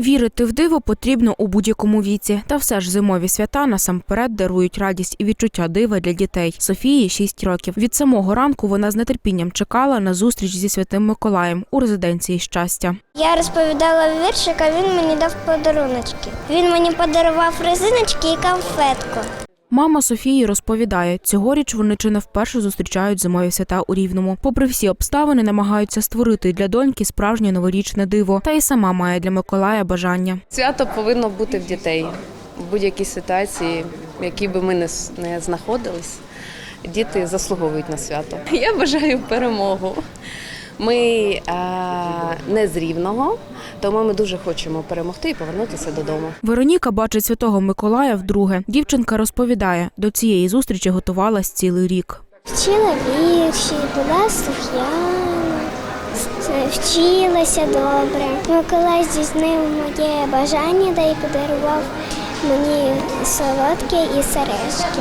Вірити в диво потрібно у будь-якому віці, та все ж зимові свята насамперед дарують радість і відчуття дива для дітей. Софії 6 років. Від самого ранку вона з нетерпінням чекала на зустріч зі святим Миколаєм у резиденції щастя. Я розповідала віршик, а він мені дав подаруночки. Він мені подарував резиночки і конфетку. Мама Софії розповідає, цьогоріч вони чи не вперше зустрічають зимові свята у Рівному. Попри всі обставини, намагаються створити для доньки справжнє новорічне диво, та й сама має для Миколая бажання. Свято повинно бути в дітей в будь-якій ситуації, в якій би ми не не знаходились. Діти заслуговують на свято. Я бажаю перемогу. Ми е, не з рівного, тому ми дуже хочемо перемогти і повернутися додому. Вероніка бачить святого Миколая вдруге. Дівчинка розповідає, до цієї зустрічі готувалась цілий рік. Вчила вірші, була слух'яна, вчилася добре. Миколай здійснив моє бажання та й подарував мені солодке і сережки.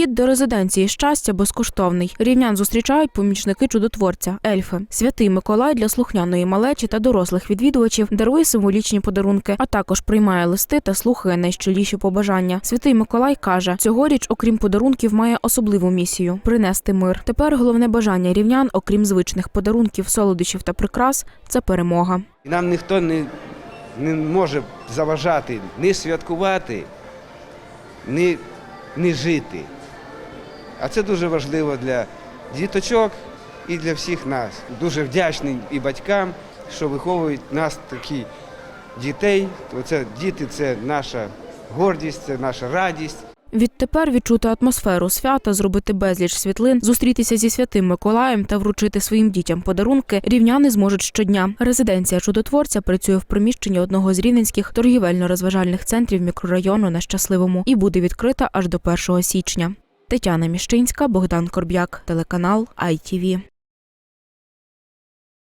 Вхід до резиденції щастя безкоштовний. Рівнян зустрічають помічники чудотворця, ельфи. Святий Миколай для слухняної малечі та дорослих відвідувачів дарує символічні подарунки, а також приймає листи та слухає найщиріші побажання. Святий Миколай каже, цьогоріч, окрім подарунків, має особливу місію принести мир. Тепер головне бажання рівнян, окрім звичних подарунків, солодощів та прикрас, це перемога. Нам ніхто не, не може заважати ні святкувати, ні, ні жити. А це дуже важливо для діточок і для всіх нас. Дуже вдячний і батькам, що виховують нас такі дітей. Оце діти це наша гордість, це наша радість. Відтепер відчути атмосферу свята, зробити безліч світлин, зустрітися зі святим Миколаєм та вручити своїм дітям подарунки рівняни зможуть щодня. Резиденція чудотворця працює в приміщенні одного з рівненських торгівельно-розважальних центрів мікрорайону на щасливому і буде відкрита аж до 1 січня. Тетяна Міщинська, Богдан Корб'як, телеканал ITV.